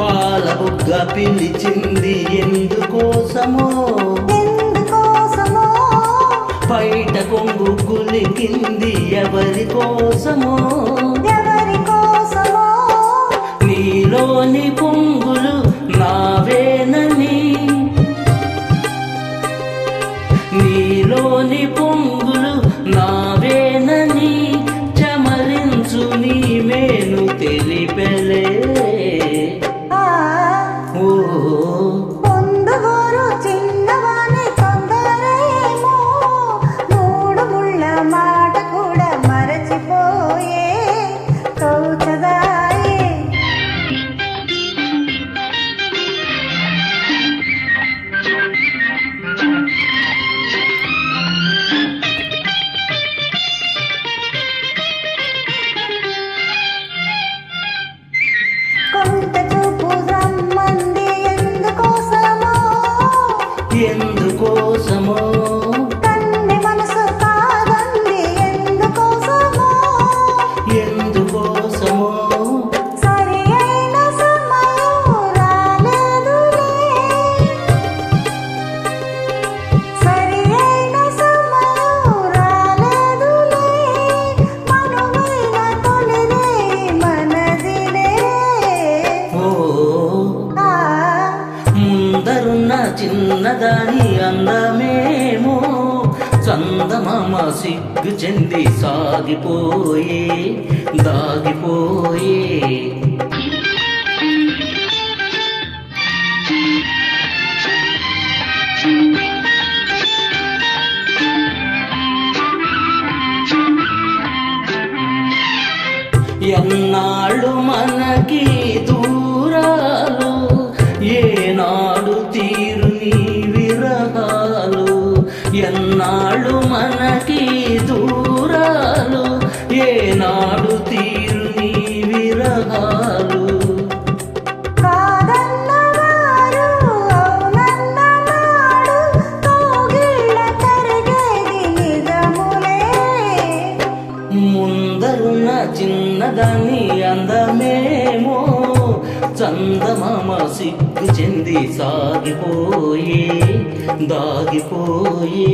పాల బుగ్గ పిలిచింది ఎందుకోసమో? ఎందుకోసమో? బయట కొంగు కులికింది ఎవరి కోసమో? ఎవరి కోసమో? నీలోని పొంగులు నావేనని నీలోని పొంగులు చిన్నదాని అందమేమో చందమామ సిగ్గు చెంది సాగిపోయే దాగిపోయే. ఎన్నాళ్ళు మనకి చిన్నదాన్ని అందమేమో చందమామ సిగ్గు చెంది సాగిపోయే దాగిపోయే